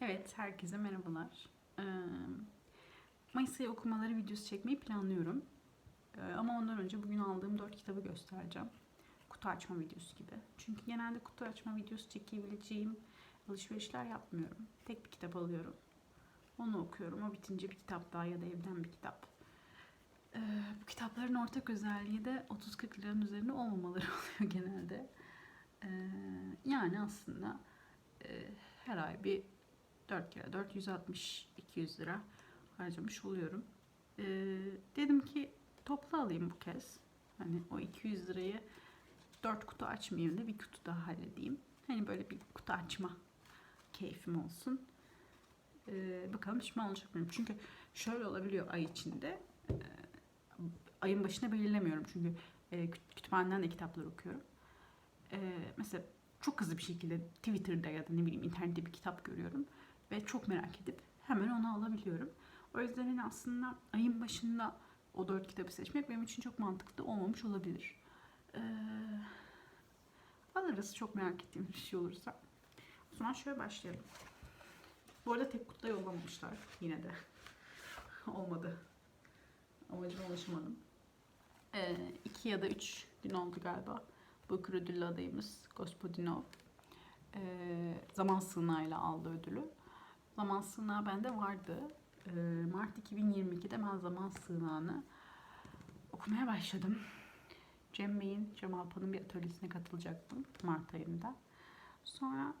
Evet, herkese merhabalar. Ee, Mayıs ayı okumaları videosu çekmeyi planlıyorum. Ee, ama ondan önce bugün aldığım 4 kitabı göstereceğim. Kutu açma videosu gibi. Çünkü genelde kutu açma videosu çekebileceğim alışverişler yapmıyorum. Tek bir kitap alıyorum. Onu okuyorum. O bitince bir kitap daha ya da evden bir kitap. Ee, bu kitapların ortak özelliği de 30-40 liranın üzerinde olmamaları oluyor genelde. Yani aslında e, her ay bir 4 kere 460 200 lira harcamış oluyorum. Ee, dedim ki toplu alayım bu kez. Hani o 200 lirayı 4 kutu açmayayım da bir kutu daha halledeyim. Hani böyle bir kutu açma keyfim olsun. Ee, bakalım pişman olacak mıyım? Çünkü şöyle olabiliyor ay içinde. Ee, ayın başına belirlemiyorum çünkü e, küt- kütüphaneden de kitaplar okuyorum. Ee, mesela çok hızlı bir şekilde Twitter'da ya da ne bileyim internette bir kitap görüyorum ve çok merak edip hemen onu alabiliyorum. O yüzden hani aslında ayın başında o dört kitabı seçmek benim için çok mantıklı olmamış olabilir. Ee, alırız çok merak ettiğim bir şey olursa. O zaman şöyle başlayalım. Bu arada tek kutuda yollamamışlar yine de. Olmadı. Amacıma ulaşamadım. Ee, iki ya da üç gün oldu galiba. Bu ödüllü adayımız Gospodinov. Ee, zaman sığınağıyla aldı ödülü. Zaman sığınağı bende vardı. Ee, Mart 2022'de ben zaman sığınağını okumaya başladım. Cem Bey'in, Cem Alpan'ın bir atölyesine katılacaktım Mart ayında. Sonra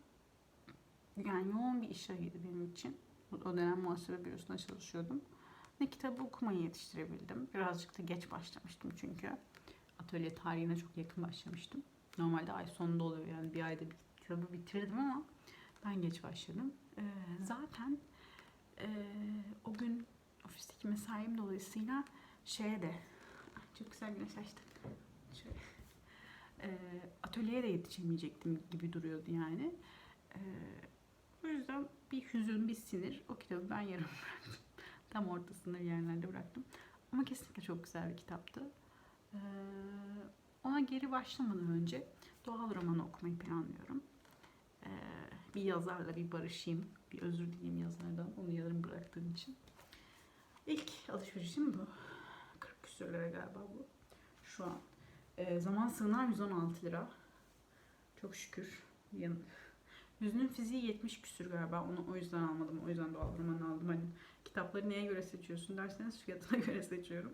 yani yoğun bir iş ayıydı benim için. O dönem muhasebe bürosunda çalışıyordum. Ne kitabı okumayı yetiştirebildim. Birazcık da geç başlamıştım çünkü. Atölye tarihine çok yakın başlamıştım. Normalde ay sonunda oluyor yani bir ayda bir kitabı bitirdim ama ben geç başladım. Ee, zaten ee, o gün ofisteki mesaim dolayısıyla şeye de çok güzel güneş açtı. Şöyle. Ee, atölyeye de yetişemeyecektim gibi duruyordu yani. Ee, o yüzden bir hüzün, bir sinir. O kitabı ben yarım bıraktım. Tam ortasında bir yerlerde bıraktım. Ama kesinlikle çok güzel bir kitaptı. Ee, ona geri başlamadan önce doğal romanı okumayı planlıyorum. Bir yazarla bir barışayım. Bir özür dileyim yazardan. Onu yarım bıraktığım için. İlk alışverişim bu. 40 küsür lira galiba bu. Şu an. Ee, zaman sığınağı 116 lira. Çok şükür. Yan... Yüzünün fiziği 70 küsür galiba. Onu o yüzden almadım. O yüzden doğal romanı aldım. Hani kitapları neye göre seçiyorsun derseniz fiyatına göre seçiyorum.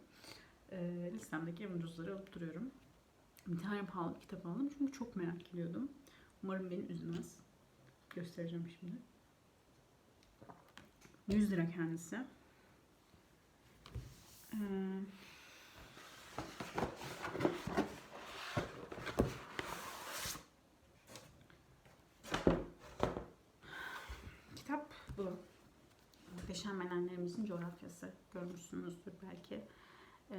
Ee, listemdeki en ucuzları alıp duruyorum. Bir tane pahalı kitap aldım çünkü çok merak ediyordum. Umarım beni üzmez. Göstereceğim şimdi. 100 lira kendisi. Ee, kitap bu. Muhteşem Menenlerimizin Coğrafyası. Görmüşsünüzdür belki. Ee,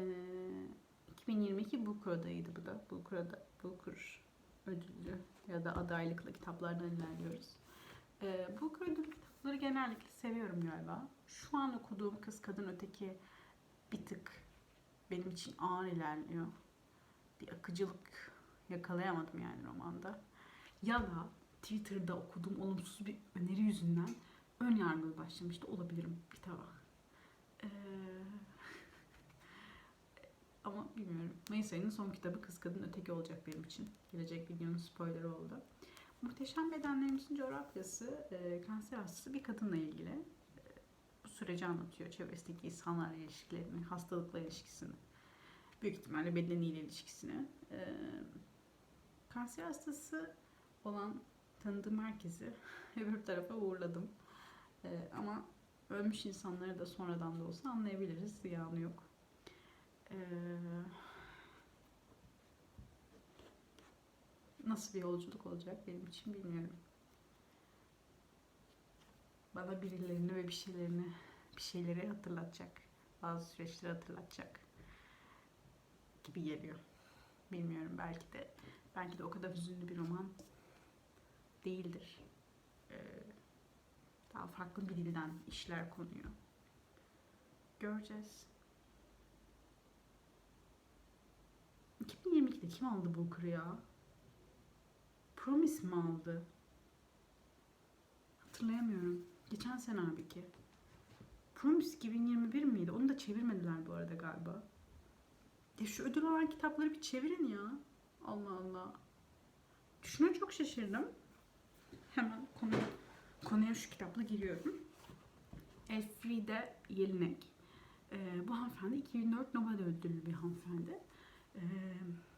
2022 Booker adayıydı bu da. Booker, ada, Booker ödüllü ya da adaylıklı kitaplardan ilerliyoruz. Ee, Booker ödüllü kitapları genellikle seviyorum galiba. Şu an okuduğum Kız Kadın Öteki bir tık benim için ağır ilerliyor. Bir akıcılık yakalayamadım yani romanda. Ya da Twitter'da okuduğum olumsuz bir öneri yüzünden ön yargılı başlamıştı olabilirim kitaba. Ee, ama bilmiyorum. Mayıs ayının son kitabı Kız Kadın Öteki olacak benim için. Gelecek videonun spoilerı oldu. Muhteşem Bedenlerimizin Coğrafyası e, kanser hastası bir kadınla ilgili. E, bu süreci anlatıyor. Çevresindeki insanlarla ilişkilerini, hastalıkla ilişkisini. Büyük ihtimalle bedeniyle ilişkisini. E, kanser hastası olan tanıdığım herkesi öbür tarafa uğurladım. E, ama ölmüş insanları da sonradan da olsa anlayabiliriz. Ziyanı yok. Ee, nasıl bir yolculuk olacak benim için bilmiyorum. Bana birilerini ve bir şeylerini, bir şeyleri hatırlatacak. Bazı süreçleri hatırlatacak gibi geliyor. Bilmiyorum belki de belki de o kadar hüzünlü bir roman değildir. Ee, daha farklı bir dilden işler konuyor. Göreceğiz. 2022'de kim aldı Booker'ı ya? Promise mi aldı? Hatırlayamıyorum. Geçen sene abi ki. Promise 2021 miydi? Onu da çevirmediler bu arada galiba. Ya şu ödül alan kitapları bir çevirin ya. Allah Allah. Şuna çok şaşırdım. Hemen konuya, konuya şu kitapla giriyorum. Elfride Jelinek. Ee, bu hanımefendi 2004 Nobel ödüllü bir hanımefendi.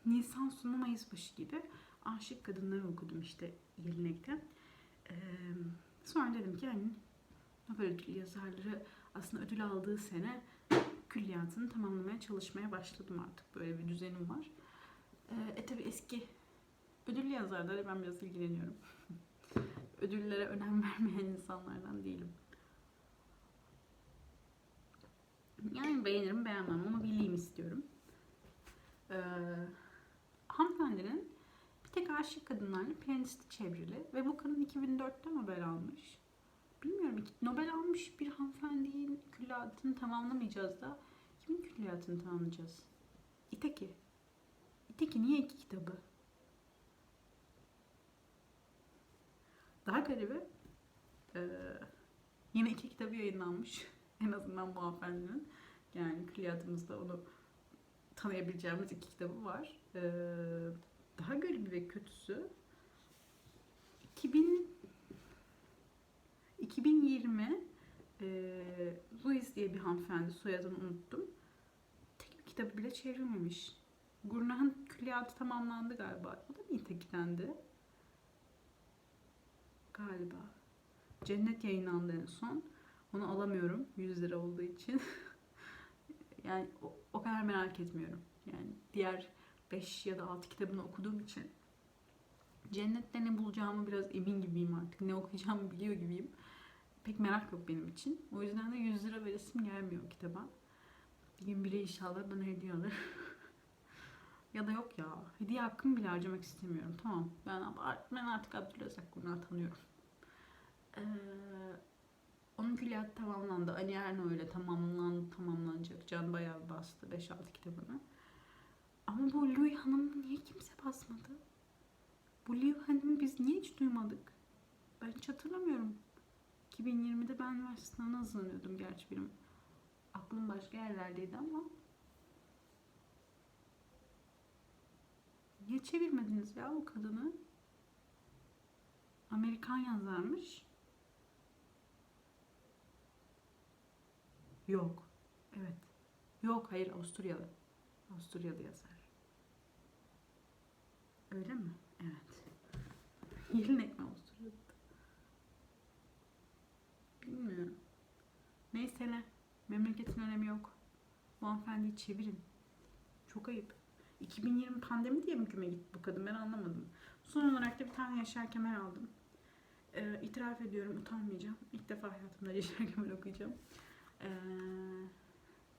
Nisan sonu Mayıs başı gibi aşık kadınları okudum işte Jelinek'te. Ee, sonra dedim ki hani Nobel ödüllü yazarları aslında ödül aldığı sene külliyatını tamamlamaya çalışmaya başladım artık. Böyle bir düzenim var. E tabi eski ödüllü yazarlara ben biraz ilgileniyorum. Ödüllere önem vermeyen insanlardan değilim. Yani beğenirim beğenmem onu bileyim istiyorum. Ee, hanımefendinin bir tek aşık kadınlarla piyanisti çevrili ve bu kadın 2004'te Nobel almış. Bilmiyorum Nobel almış bir hanımefendinin külliyatını tamamlamayacağız da kimin külliyatını tamamlayacağız? İteki. İteki niye iki kitabı? Daha garibi eee, yine iki kitabı yayınlanmış. en azından bu hanımefendinin. Yani külliyatımızda onu tanıyabileceğimiz iki kitabı var. Eee, daha garibi ve kötüsü 2000 2020 eee Louise diye bir hanımefendi soyadını unuttum. Tek bir kitabı bile çevrilmemiş. Gurnah'ın külliyatı tamamlandı galiba. O da mı İteki'dendi? Galiba. Cennet yayınlandı en son. Onu alamıyorum 100 lira olduğu için. yani o, o kadar merak etmiyorum. Yani diğer 5 ya da 6 kitabını okuduğum için Cennette ne bulacağımı biraz emin gibiyim artık. Ne okuyacağımı biliyor gibiyim. Pek merak yok benim için. O yüzden de 100 lira veresim gelmiyor kitaba. Bir gün biri inşallah bana hediye alır. ya da yok ya. Hediye hakkımı bile harcamak istemiyorum. Tamam. Ben, ben artık Abdülrezzak Gurnah'ı tanıyorum. Ee, onun külliyatı tamamlandı. Ali Erno öyle tamamlan, tamamlanacak. Can bayağı bastı 5-6 kitabını. Ama bu Louis Hanım'ı niye kimse basmadı? Bu Louis Hanım'ı biz niye hiç duymadık? Ben hiç hatırlamıyorum. 2020'de ben üniversite sınavına hazırlanıyordum gerçi benim. Aklım başka yerlerdeydi ama. Niye çevirmediniz ya bu kadını? Amerikan yazarmış. Yok. Evet. Yok hayır Avusturyalı. Avusturyalı yazar. Öyle mi? Evet. Yelinek mi Avusturyalı? Bilmiyorum. Neyse ne. Memleketin önemi yok. Bu hanımefendiyi çevirin. Çok ayıp. 2020 pandemi diye mi küme gitti bu kadın ben anlamadım. Son olarak da bir tane Yaşar Kemal aldım. Ee, itiraf ediyorum utanmayacağım. İlk defa hayatımda Yaşar Kemal okuyacağım. Ee,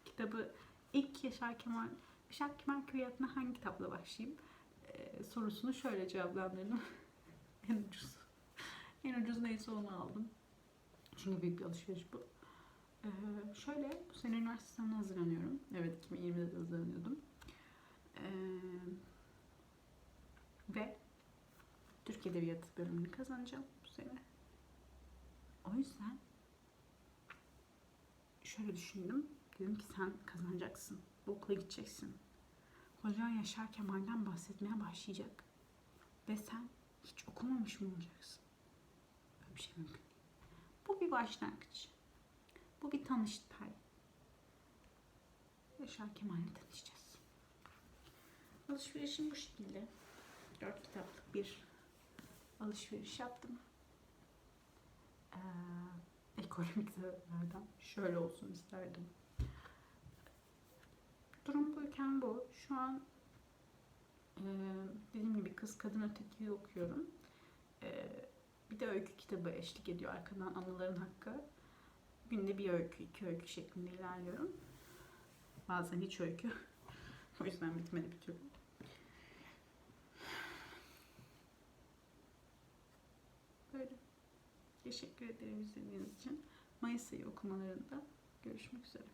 kitabı ilk Yaşar Kemal Yaşar Kemal Külliyatına hangi kitapla başlayayım? Sorusunu şöyle cevaplandırdım. en ucuz. En ucuz neyse onu aldım. Çünkü büyük bir alışveriş bu. Ee, şöyle, bu sene üniversite sınavına hazırlanıyorum. Evet, 2020'de de hazırlanıyordum. Ee, ve Türk Edebiyatı bölümünü kazanacağım bu sene. O yüzden şöyle düşündüm. Dedim ki sen kazanacaksın. Bu okula gideceksin. Hocan Yaşar Kemal'den bahsetmeye başlayacak. Ve sen hiç okumamış mı olacaksın? Böyle bir şey mümkün değil. Bu bir başlangıç. Bu bir tanıştay. Yaşar Kemal'le tanışacağız. Alışverişim bu şekilde. Dört kitaplık bir alışveriş yaptım. Ee, ekonomik sebeplerden şöyle olsun isterdim. Durum buyken bu. Şu an e, dediğim gibi kız kadın ötekiyi okuyorum. E, bir de öykü kitabı eşlik ediyor arkadan anıların hakkı. Günde bir öykü, iki öykü şeklinde ilerliyorum. Bazen hiç öykü. o yüzden bitmedi bir türlü. Böyle. Teşekkür ederim izlediğiniz için. Mayıs ayı okumalarında görüşmek üzere.